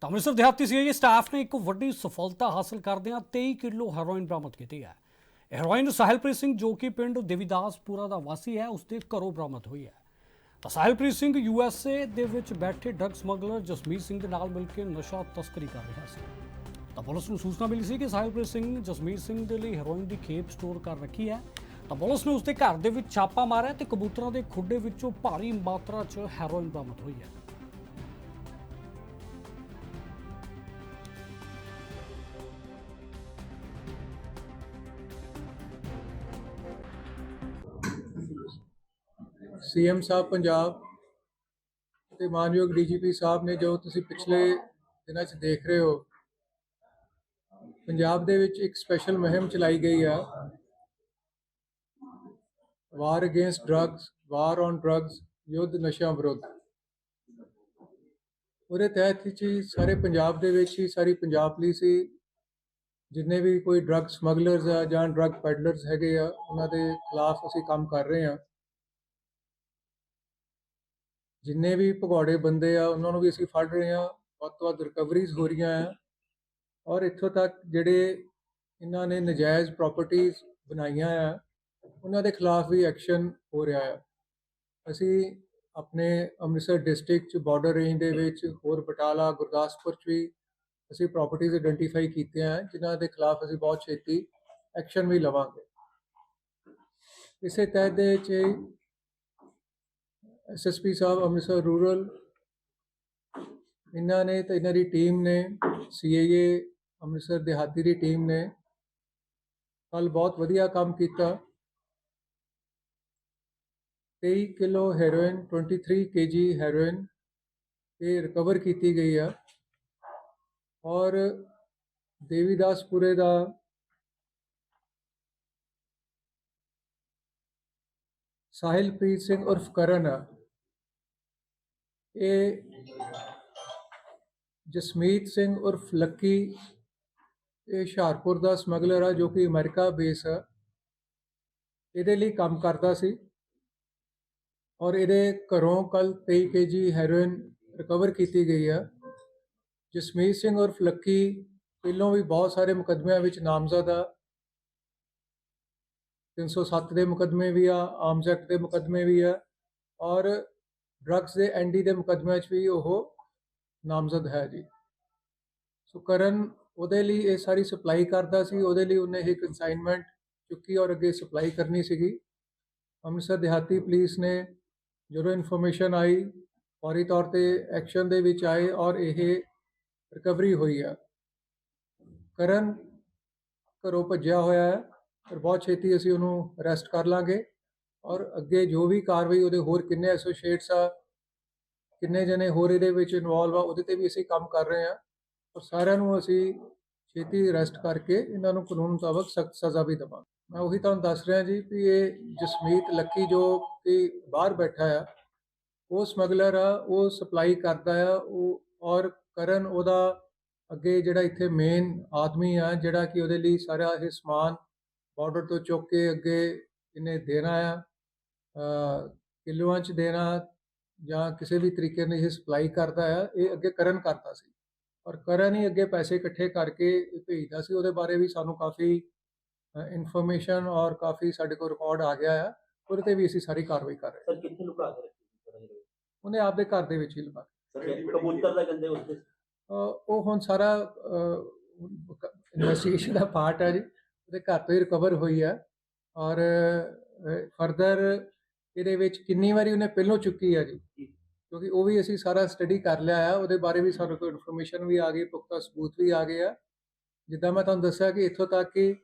ਤਾਂ ਅੰਮ੍ਰਿਤਸਰ ਦਿਹਾਤੀ CIA staff ਨੇ ਇੱਕ ਵੱਡੀ ਸਫਲਤਾ ਹਾਸਲ ਕਰਦਿਆਂ 23 ਕਿਲੋ ਹੈਰੋਇਨ ਬਰਾਮਦ ਕੀਤੀ ਹੈ। ਹੈਰੋਇਨ ਸਾਹਿਲਪ੍ਰੀਤ ਸਿੰਘ ਜੋ ਕਿ ਪਿੰਡ ਦੇਵੀਦਾਸਪੁਰਾ ਦਾ ਵਾਸੀ ਹੈ ਉਸ ਦੇ ਘਰੋਂ ਬਰਾਮਦ ਹੋਈ ਹੈ। ਤਾਂ ਸਾਹਿਲਪ੍ਰੀਤ ਸਿੰਘ ਯੂਐਸਏ ਦੇ ਵਿੱਚ ਬੈਠੇ ਡਰੱਗ ਸਮਗਲਰ ਜਸਮੀਤ ਸਿੰਘ ਦੇ ਨਾਲ ਮਿਲ ਕੇ ਨਸ਼ਾ ਤਸਕਰੀ ਕਰ ਰਿਹਾ ਸੀ। ਤਾਂ ਪੁਲਿਸ ਨੂੰ ਸੂਚਨਾ ਮਿਲੀ ਸੀ ਕਿ ਸਾਹਿਲਪ੍ਰੀਤ ਸਿੰਘ ਜਸਮੀਤ ਸਿੰਘ ਦੇ ਲਈ ਹੈਰੋਇਨ ਦੀ ਖੇਪ ਸਟੋਰ ਕਰ ਰੱਖੀ ਹੈ। ਤਾਂ ਪੁਲਿਸ ਨੇ ਉਸ ਦੇ ਘਰ ਦੇ ਵਿੱਚ ਛਾਪਾ ਮਾਰਿਆ ਤੇ ਕਬੂਤਰਾਂ ਦੇ ਖੁੱਡੇ ਵਿੱਚੋਂ ਭਾਰੀ ਮਾਤਰਾ 'ਚ ਹੈਰੋਇਨ ਬਰਾਮਦ ਹੋਈ ਹੈ। ਸੀਐਮ ਸਾਹਿਬ ਪੰਜਾਬ ਤੇ ਮਾਨਯੋਗ ਡੀਜੀਪੀ ਸਾਹਿਬ ਨੇ ਜੋ ਤੁਸੀਂ ਪਿਛਲੇ ਦਿਨਾਂ 'ਚ ਦੇਖ ਰਹੇ ਹੋ, ਪੰਜਾਬ ਦੇ ਵਿੱਚ ਇੱਕ ਸਪੈਸ਼ਲ ਮੁਹਿੰਮ ਚਲਾਈ ਗਈ ਆ। War against drugs war on drugs ਯੁੱਧ ਨਸ਼ਿਆਂ ਵਿਰੁੱਧ। ਉਹਦੇ ਤਹਿਤ ਵਿੱਚ ਹੀ ਸਾਰੇ ਪੰਜਾਬ ਦੇ ਵਿੱਚ ਹੀ ਸਾਰੀ ਪੰਜਾਬ ਪੁਲਿਸ ਹੀ ਜਿੰਨੇ ਵੀ ਕੋਈ ਡਰੱਗ ਸਮਗਲਰਸ ਆ ਜਾਂ ਡਰੱਗ ਪੈਡਲਰਸ ਹੈਗੇ ਆ, ਉਹਨਾਂ ਦੇ ਖਿਲਾਫ ਅਸੀਂ ਕੰਮ ਕਰ ਰਹੇ ਆ। ਜਿੰਨੇ ਵੀ ਭਗੌੜੇ ਬੰਦੇ ਆ, ਉਹਨਾਂ ਨੂੰ ਵੀ ਅਸੀਂ ਫੜ ਰਹੇ ਆ ਵੱਧ ਤੋਂ ਵੱਧ ਰਿਕਵਰੀਜ਼ ਹੋ ਰਹੀਆਂ ਆ। ਔਰ ਇੱਥੋਂ ਤੱਕ ਜਿਹੜੇ ਇਹਨਾਂ ਨੇ ਨਜਾਇਜ਼ ਪ੍ਰਾਪਰਟੀਆਂ ਬਣਾਈਆਂ ਆ, ਉਹਨਾਂ ਦੇ ਖਿਲਾਫ ਵੀ ਐਕਸ਼ਨ ਹੋ ਰਿਹਾ ਆ। ਅਸੀਂ ਆਪਣੇ ਅੰਮ੍ਰਿਤਸਰ ਡਿਸਟ੍ਰਿਕਟ ਚ ਬਾਰਡਰ ਰੇਂਜ ਦੇ ਵਿੱਚ ਹੋਰ ਬਟਾਲਾ, ਗੁਰਦਾਸਪੁਰ ਚ ਵੀ ਅਸੀਂ ਪ੍ਰਾਪਰਟੀਆਂ ਆਇਡੈਂਟੀਫਾਈ ਕੀਤੀਆਂ ਆ, ਜਿਨ੍ਹਾਂ ਦੇ ਖਿਲਾਫ ਅਸੀਂ ਬਹੁਤ ਛੇਤੀ ਐਕਸ਼ਨ ਵੀ ਲਵਾਂਗੇ। ਇਸੇ ਤਹਿਤ ਦੇ 'ਚ ਐਸਐਸਪੀ ਸਾਹਿਬ ਅੰਮ੍ਰਿਤਸਰ ਰੂਰਲ ਇਹਨਾਂ ਨੇ ਤੇ ਇਹਨਾਂ ਦੀ ਟੀਮ ਨੇ ਸੀਏਏ ਅੰਮ੍ਰਿਤਸਰ ਦਿਹਾਤੀ ਦੀ ਟੀਮ ਨੇ ਕੱਲ ਬਹੁਤ ਵਧੀਆ ਕੰਮ ਕੀਤਾ 23 ਕਿਲੋ ਹੈਰੋਇਨ 23 ਕੇਜੀ ਹੈਰੋਇਨ ਇਹ ਰਿਕਵਰ ਕੀਤੀ ਗਈ ਆ ਔਰ ਦੇਵੀਦਾਸਪੁਰੇ ਦਾ ਸਾਹਿਲਪ੍ਰੀਤ ਸਿੰਘ ਉਰਫ ਕਰਨ ਆ ਇਹ ਜਸਮੀਤ ਸਿੰਘ ਉਰਫ ਲੱਕੀ, ਇਹ ਹੁਸ਼ਿਆਰਪੁਰ ਦਾ ਸਮਗਲਰ ਆ ਜੋ ਕਿ ਅਮਰੀਕਾ ਬੇਸ ਆ। ਇਹਦੇ ਲਈ ਕੰਮ ਕਰਦਾ ਸੀ ਔਰ ਇਹਦੇ ਘਰੋਂ ਕੱਲ 23 ਕੇਜੀ ਹੈਰੋਇਨ ਰਿਕਵਰ ਕੀਤੀ ਗਈ ਆ। ਜਸਮੀਤ ਸਿੰਘ ਉਰਫ ਲੱਕੀ ਪਹਿਲੋਂ ਵੀ ਬਹੁਤ ਸਾਰੇ ਮੁਕੱਦਮਿਆਂ ਵਿੱਚ ਨਾਮਜ਼ਦ ਆ। 307 ਦੇ ਮੁਕੱਦਮੇ ਵੀ ਆ ਆਰਮਸ ਦੇ ਮੁਕੱਦਮੇ ਵੀ ਆ ਔਰ ਡਰੱਗਸ ਦੇ ਐਨਡੀ ਦੇ ਮੁਕੱਦਮਿਆਂ 'ਚ ਵੀ ਉਹ ਨਾਮਜ਼ਦ ਹੈ ਜੀ। ਸੋ ਕਰਨ ਉਹਦੇ ਲਈ ਇਹ ਸਾਰੀ ਸਪਲਾਈ ਕਰਦਾ ਸੀ, ਉਹਦੇ ਲਈ ਉਹਨੇ ਇਹ ਕਨਸਾਈਨਮੈਂਟ ਚੁੱਕੀ ਔਰ ਅੱਗੇ ਸਪਲਾਈ ਕਰਨੀ ਸੀਗੀ। ਅੰਮ੍ਰਿਤਸਰ ਦਿਹਾਤੀ ਪੁਲਿਸ ਨੇ ਜਦੋਂ ਇਨਫੋਰਮੇਸ਼ਨ ਆਈ, ਫੌਰੀ ਤੌਰ ਤੇ ਐਕਸ਼ਨ ਦੇ ਵਿੱਚ ਆਏ ਔਰ ਇਹ ਰਿਕਵਰੀ ਹੋਈ ਆ। ਕਰਨ ਘਰੋਂ ਭੱਜਿਆ ਹੋਇਆ ਹੈ, ਪਰ ਬਹੁਤ ਛੇਤੀ ਅਸੀਂ ਉਹਨੂੰ ਅਰੈਸਟ ਕਰ ਲਾਂਗੇ। ਔਰ ਅੱਗੇ ਜੋ ਵੀ ਕਾਰਵਾਈ ਉਹਦੇ ਹੋਰ ਕਿੰਨੇ ਐਸੋਸੀਏਟਸ ਆ, ਕਿੰਨੇ ਜਣੇ ਹੋਰ ਇਹਦੇ ਵਿੱਚ ਇਨਵੋਲਵ ਆ, ਉਹਦੇ ਤੇ ਵੀ ਅਸੀਂ ਕੰਮ ਕਰ ਰਹੇ ਹਾਂ। ਔਰ ਸਾਰਿਆਂ ਨੂੰ ਅਸੀਂ ਛੇਤੀ ਅਰੈਸਟ ਕਰਕੇ ਇਹਨਾਂ ਨੂੰ ਕਾਨੂੰਨ ਮੁਤਾਬਕ ਸਖਤ ਸਜ਼ਾ ਵੀ ਦੇਵਾਂਗੇ। ਮੈਂ ਉਹੀ ਤੁਹਾਨੂੰ ਦੱਸ ਰਿਹਾ ਜੀ ਵੀ ਇਹ ਜਸਮੀਤ ਲੱਕੀ ਜੋ ਕਿ ਬਾਹਰ ਬੈਠਾ ਆ, ਉਹ ਸਮਗਲਰ ਆ, ਉਹ ਸਪਲਾਈ ਕਰਦਾ ਆ, ਉਹ ਔਰ ਕਰਨ ਉਹਦਾ ਅੱਗੇ ਜਿਹੜਾ ਇੱਥੇ ਮੇਨ ਆਦਮੀ ਆ, ਜਿਹੜਾ ਕਿ ਉਹਦੇ ਲਈ ਸਾਰਾ ਇਹ ਸਮਾਨ ਬਾਰਡਰ ਤੋਂ ਚੁੱਕ ਕੇ ਅੱਗੇ ਇਹਨੇ ਦੇਣਾ ਆ। ਕਿਲੋਆਂ ਚ ਦੇਣਾ ਜਾਂ ਕਿਸੇ ਵੀ ਤਰੀਕੇ ਨਾਲ ਇਹ ਸਪਲਾਈ ਕਰਦਾ ਆ ਇਹ ਅੱਗੇ ਕਰਨ ਕਰਦਾ ਸੀ। ਔਰ ਕਰਨ ਹੀ ਅੱਗੇ ਪੈਸੇ ਇਕੱਠੇ ਕਰਕੇ ਇਹ ਭੇਜਦਾ ਸੀ ਉਹਦੇ ਬਾਰੇ ਵੀ ਸਾਨੂੰ ਕਾਫੀ ਇਨਫੋਰਮੇਸ਼ਨ ਔਰ ਕਾਫੀ ਸਾਡੇ ਕੋਲ ਰਿਕਾਰਡ ਆ ਗਿਆ ਆ ਉਹਦੇ ਤੇ ਵੀ ਅਸੀਂ ਸਾਰੀ ਕਾਰਵਾਈ ਕਰ ਰਹੇ ਹਾਂ। ਸਰ ਕਿੱਥੇ ਲੁਕਾ ਕੇ ਰੱਖੀ ਸੀ? ਉਹਨੇ ਆਪਦੇ ਘਰ ਦੇ ਵਿੱਚ ਹੀ ਲਗਾ ਸਰ ਕਬੂਤਰ ਦਾ ਕਹਿੰਦੇ ਉੱਤੇ ਅਹ ਉਹ ਹੁਣ ਸਾਰਾ ਇਨਵੈਸਟੀਗੇਸ਼ਨ ਦਾ ਪਾਰਟ ਹੈ ਜੀ ਉਹਦੇ ਘਰ ਤੋਂ ਹੀ ਰਿਕਵਰ ਹੋਈ ਹੈ ਔਰ ਫਰਦਰ ਇਹਦੇ ਵਿੱਚ ਕਿੰਨੀ ਵਾਰੀ ਉਹਨੇ ਪਹਿਲੋਂ ਚੁੱਕੀ ਹੈ ਜੀ। ਕਿਉਂਕਿ ਉਹ ਵੀ ਅਸੀਂ ਸਾਰਾ ਸਟੱਡੀ ਕਰ ਲਿਆ ਆ ਉਹਦੇ ਬਾਰੇ ਵੀ ਸਾਨੂੰ ਕੋਈ ਇਨਫੋਰਮੇਸ਼ਨ ਵੀ ਆ ਗਈ ਪੁਖਤਾ ਸਬੂਤ ਵੀ ਆ ਗਏ ਆ। ਜਿੱਦਾਂ ਮੈਂ ਤੁਹਾਨੂੰ ਦੱਸਿਆ ਕਿ ਇੱਥੋਂ ਤੱਕ ਕਿ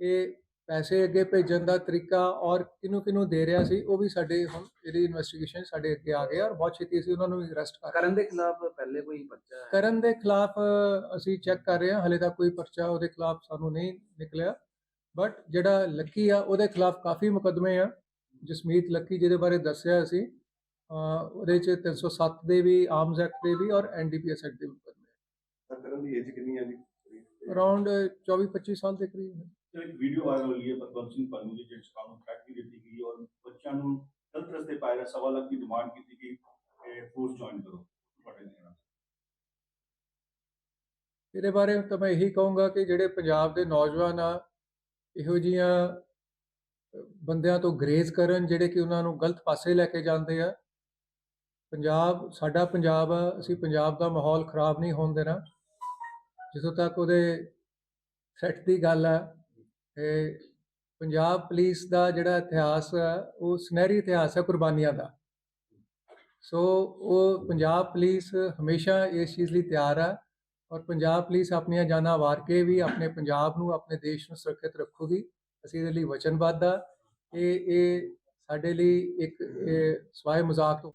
ਇਹ ਪੈਸੇ ਅੱਗੇ ਭੇਜਣ ਦਾ ਤਰੀਕਾ ਔਰ ਕਿਹਨੂੰ ਕਿਹਨੂੰ ਦੇ ਰਿਹਾ ਸੀ ਉਹ ਵੀ ਸਾਡੇ ਹੁਣ ਇਹਦੀ ਇਨਵੈਸਟੀਗੇਸ਼ਨ ਸਾਡੇ ਅੱਗੇ ਆ ਆ ਔਰ ਬਹੁਤ ਛੇਤੀ ਅਸੀਂ ਉਹਨਾਂ ਨੂੰ ਅਰੈਸਟ ਕਰ ਕਰਨ ਦੇ ਖਿਲਾਫ ਪਹਿਲੇ ਕੋਈ ਹੈ? ਕਰਨ ਦੇ ਖਿਲਾਫ ਅਸੀਂ ਚੈੱਕ ਕਰ ਰਹੇ ਹਾਂ ਹਲੇ ਤੱਕ ਕੋਈ ਪਰਚਾ ਉਹਦੇ ਖਿਲਾਫ ਸਾਨੂੰ ਨਹੀਂ ਨਿਕਲਿਆ। ਬਟ ਜਿਹੜਾ ਲੱਕੀ ਆ ਉਹਦੇ ਖਿਲਾਫ ਕਾਫੀ ਮੁਕੱਦਮੇ ਆ। ਜਸਮੀਤ ਲੱਕੀ ਜਿਹਦੇ ਬਾਰੇ ਦੱਸਿਆ ਅਸੀਂ ਉਹਦੇ ਚ 307 ਦੇ ਵੀ ਆਰਮਸ ਐਕਟ ਦੇ ਵੀ ਔਰ ਐਨਡੀਪੀਐਸ ਐਕਟ ਦੇ ਮੁਕੱਦਮੇ ਸਰ ਕਰਨ ਦੀ ਏਜ ਕਿੰਨੀ ਹੈ ਜੀ? ਅਰਾਊਂਡ 24 25 ਸਾਲ ਦੇ ਕਰੀਬ ਹੈ। ਇੱਕ ਵੀਡੀਓ ਵਾਇਰਲ ਹੋਈ ਹੈ ਪਤਵੰਤ ਸਿੰਘ ਪੰਨੂ ਦੀ ਜਿਸ ਕਾਨੂੰ ਥ੍ਰੈਟ ਵੀ ਦਿੱਤੀ ਗਈ ਔਰ ਬੱਚਿਆਂ ਨੂੰ ਗਲਤ ਰਸਤੇ ਪਾਇਆ ਸਵਾ ਲੱਖ ਦੀ ਡਿਮਾਂਡ ਕੀਤੀ ਗਈ ਫੋਰਸ ਜੁਆਇਨ ਕਰੋ ਇਹਦੇ ਬਾਰੇ ਤਾਂ ਮੈਂ ਇਹੀ ਕਹੂੰਗਾ ਕਿ ਜਿਹੜੇ ਪੰਜਾਬ ਦੇ ਨੌਜਵਾਨ ਆ ਇਹੋ ਜੀਆਂ ਬੰਦਿਆਂ ਤੋਂ ਗਰੇਜ਼ ਕਰਨ ਜਿਹੜੇ ਕਿ ਉਹਨਾਂ ਨੂੰ ਗਲਤ ਪਾਸੇ ਲੈ ਕੇ ਜਾਂਦੇ ਆ। ਪੰਜਾਬ, ਸਾਡਾ ਪੰਜਾਬ ਆ, ਅਸੀਂ ਪੰਜਾਬ ਦਾ ਮਾਹੌਲ ਖਰਾਬ ਨਹੀਂ ਹੋਣ ਦੇਣਾ। ਜਿੱਥੋਂ ਤੱਕ ਉਹਦੇ ਸੈੱਟ ਦੀ ਗੱਲ ਆ ਇਹ ਪੰਜਾਬ ਪੁਲਿਸ ਦਾ ਜਿਹੜਾ ਇਤਿਹਾਸ ਆ, ਉਹ ਸੁਨਹਿਰੀ ਇਤਿਹਾਸ ਹੈ ਕੁਰਬਾਨੀਆਂ ਦਾ। ਸੋ ਉਹ ਪੰਜਾਬ ਪੁਲਿਸ ਹਮੇਸ਼ਾ ਇਸ ਚੀਜ਼ ਲਈ ਤਿਆਰ ਆ ਔਰ ਪੰਜਾਬ ਪੁਲਿਸ ਆਪਣੀਆਂ ਜਾਨਾਂ ਵਾਰ ਕੇ ਵੀ ਆਪਣੇ ਪੰਜਾਬ ਨੂੰ, ਆਪਣੇ ਦੇਸ਼ ਨੂੰ ਸੁਰੱਖਿਅਤ ਰੱਖੂਗੀ। ਅਸੀਂ ਇਹਦੇ ਲਈ ਵਚਨਬੱਧ ਆ। ਇਹ ਇਹ ਸਾਡੇ ਲਈ ਇੱਕ ਇਹ ਸਵਾਏ ਮਜ਼ਾਕ ਤੋਂ